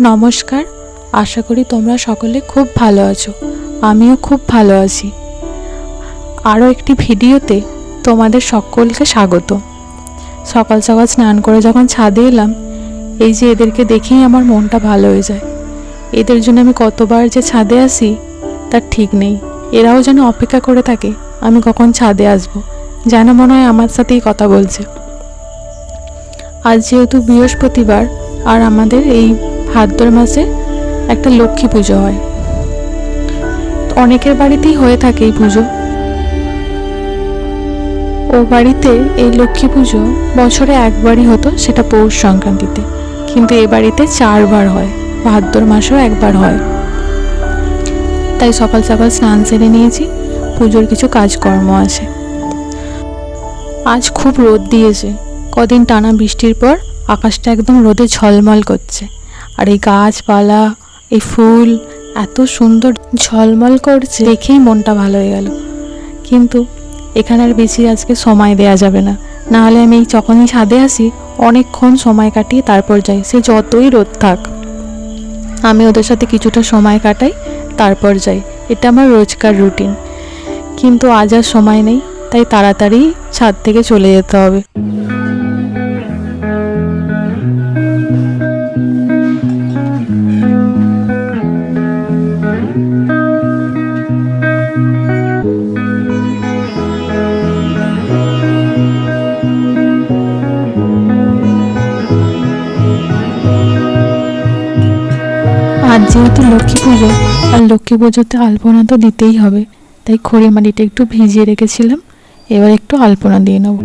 নমস্কার, আশা করি তোমরা সকলে খুব ভালো আছো। আমিও খুব ভালো আছি। আরও একটি ভিডিওতে তোমাদের সকলকে স্বাগত। সকাল সকাল স্নান করে যখন ছাদে এলাম, এই যে এদেরকে দেখেই আমার মনটা ভালো হয়ে যায়। এদের জন্য আমি কতবার যে ছাদে আসি, তার ঠিক নেই। এরাও যেন অপেক্ষা করে থাকে, আমি কখন ছাদে আসব? যেন মনে হয় আমার সাথেই কথা বলছে। আজ যেহেতু বৃহস্পতিবার, আর আমাদের এই ভাদ্র মাসে একটা লক্ষ্মী পুজো হয়। অনেকের বাড়িতেই হয়ে থাকে এই পুজো। ও বাড়িতে এই লক্ষ্মী পুজো বছরে একবারই হতো, সেটা পৌষ সংক্রান্তিতে। কিন্তু এ বাড়িতে চারবার হয়, ভাদ্র মাসেও একবার হয়। তাই সকাল সকাল স্নান সেরে নিয়েছি, পুজোর কিছু কাজকর্ম আছে। আজ খুব রোদ দিয়েছে। কদিন টানা বৃষ্টির পর আকাশটা একদম রোদে ঝলমল করছে। আর এই গাছপালা, এই ফুল এত সুন্দর ঝলমল করছে। দেখেই মনটা ভালো হয়ে গেল। কিন্তু এখানে আর বেশি আজকে সময় দেয়া যাবে না। না হলে আমি এই যখনই ছাদে আসি, অনেকক্ষণ সময় কাটিয়ে তারপর যাই। সে যতই রোদ থাক, আমি ওদের সাথে কিছুটা সময় কাটাই, তারপর যাই। এটা আমার রোজকার রুটিন। কিন্তু আজ আর সময় নেই, তাই তাড়াতাড়ি ছাদ থেকে চলে যেতে হবে। আজ যেহেতু লক্ষ্মী পুজো, আর লক্ষ্মী পুজোতে আলপনা তো দিতেই হবে। তাই খড়ি মাটিটা একটু ভিজিয়ে রেখেছিলাম। এবার একটু আলপনা দিয়ে নেব।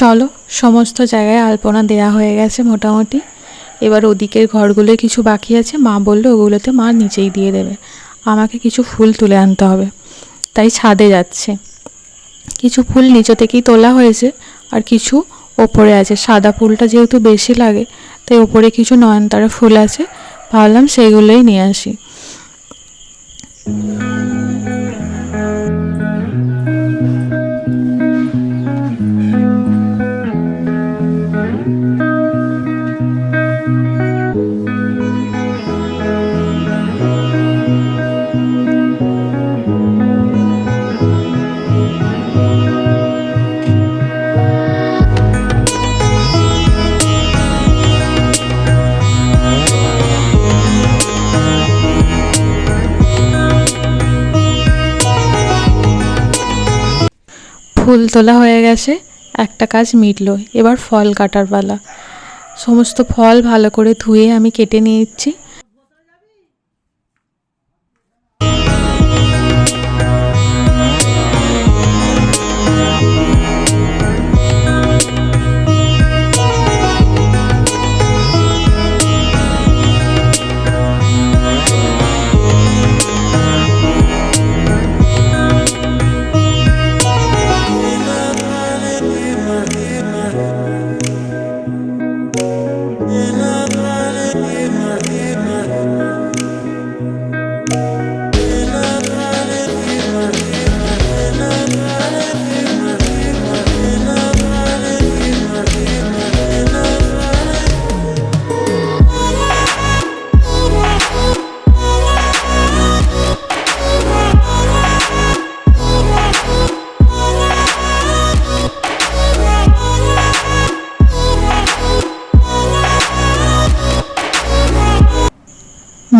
চলো, সমস্ত জায়গায় আলপনা দেয়া হয়ে গেছে মোটামুটি। এবার ওদিকের ঘরগুলো কিছু বাকি আছে, মা বলল ওগুলোতে মা নিচেই দিয়ে দেবে। আমাকে কিছু ফুল তুলে আনতে হবে, তাই ছাদে যাচ্ছে। কিছু ফুল নিচে থেকেই তোলা হয়েছে, আর কিছু ওপরে আছে। সাদা ফুলটা যেহেতু বেশি লাগে, তাই ওপরে কিছু নয়নতারা ফুল আছে, ভাবলাম সেইগুলোই নিয়ে আসি। ফুল তোলা হয়ে গেছে, একটা কাজ মিটলো, এবার ফল কাটার পালা। সমস্ত ফল ভালো করে ধুয়ে আমি কেটে নিচ্ছি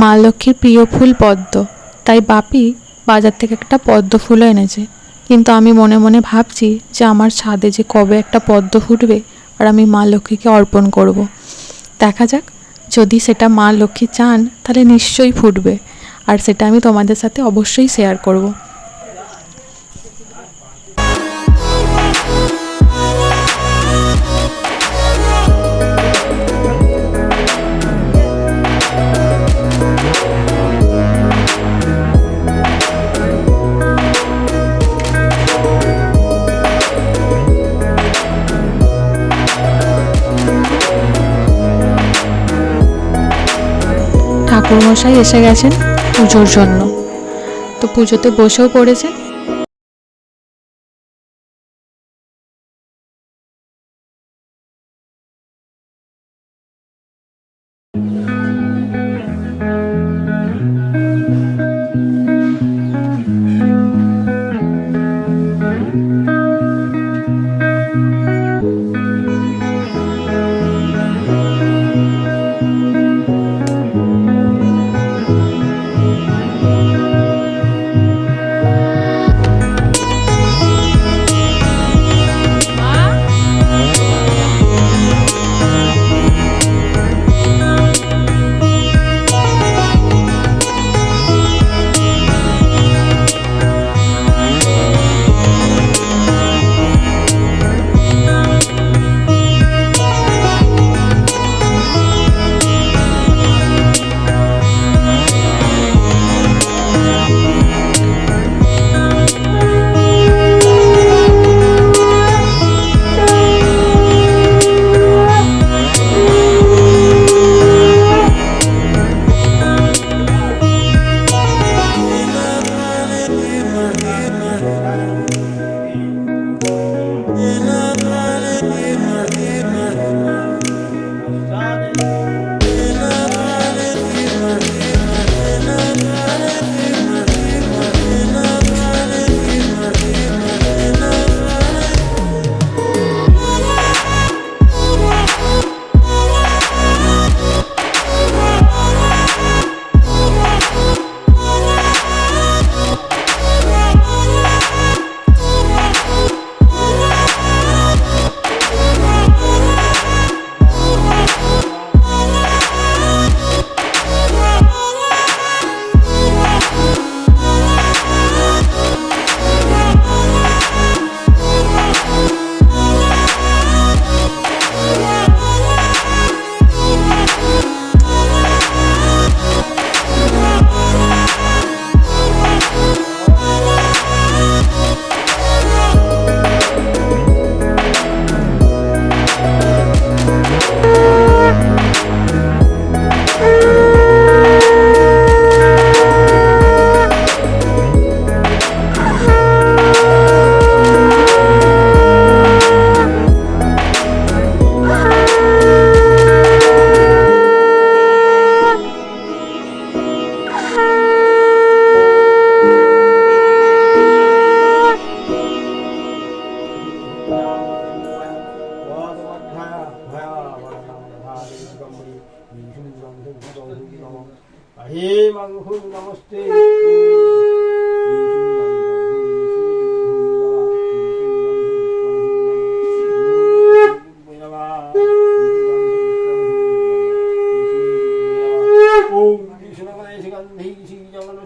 মা লক্ষ্মীর প্রিয় ফুল পদ্ম তাই বাপি বাজার থেকে একটা পদ্ম ফুলও এনেছে কিন্তু আমি মনে মনে ভাবছি যে আমার ছাদে যে কবে একটা পদ্ম ফুটবে আর আমি মা লক্ষ্মীকে অর্পণ করব। দেখা যাক, যদি সেটা মা লক্ষ্মী চান তাহলে নিশ্চয়ই ফুটবে আর সেটা আমি তোমাদের সাথে অবশ্যই শেয়ার করব। ঠাকুরমশাই এসে গেছেন পুজোর জন্য তো পুজোতে বসেও পড়েছে thank mm -hmm. ওম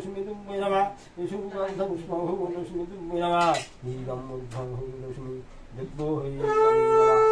সুমিতুম বৈরবা সুগন্ধ পুষ্প উদ্ধং লক্ষ্মী দিব্য হই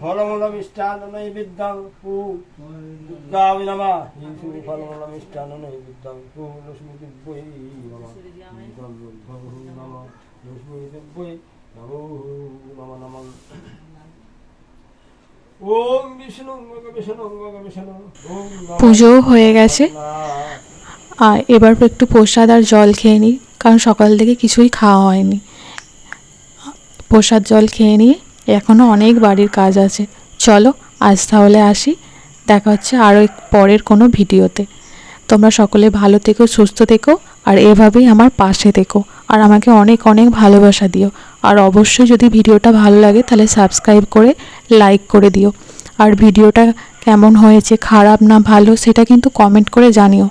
ফলমূলমিষ্টান নৈবিদ্যাং পু দুর্গাবি নমা হিংসু ফলমূলমিষ্টান নৈবিদ্যাং পু পুজো হয়ে গেছে। আর এবার একটু প্রসাদ আর জল খেয়ে নিই কারণ সকাল থেকে কিছুই খাওয়া হয়নি। প্রসাদ জল খেয়ে নিয়ে এখনও অনেক বাড়ির কাজ আছে। চলো, আজ তাহলে আসি। দেখা হচ্ছে আরও পরের কোনো ভিডিওতে। তোমরা সকলে ভালো থেকো, সুস্থ থেকো, আর এভাবেই আমার পাশে থেকো। আর আমাকে অনেক অনেক ভালোবাসা দিও। আর অবশ্যই যদি ভিডিওটা ভালো লাগে, তাহলে সাবস্ক্রাইব করে লাইক করে দিও। আর ভিডিওটা কেমন হয়েছে, খারাপ না ভালো, সেটা কিন্তু কমেন্ট করে জানিও।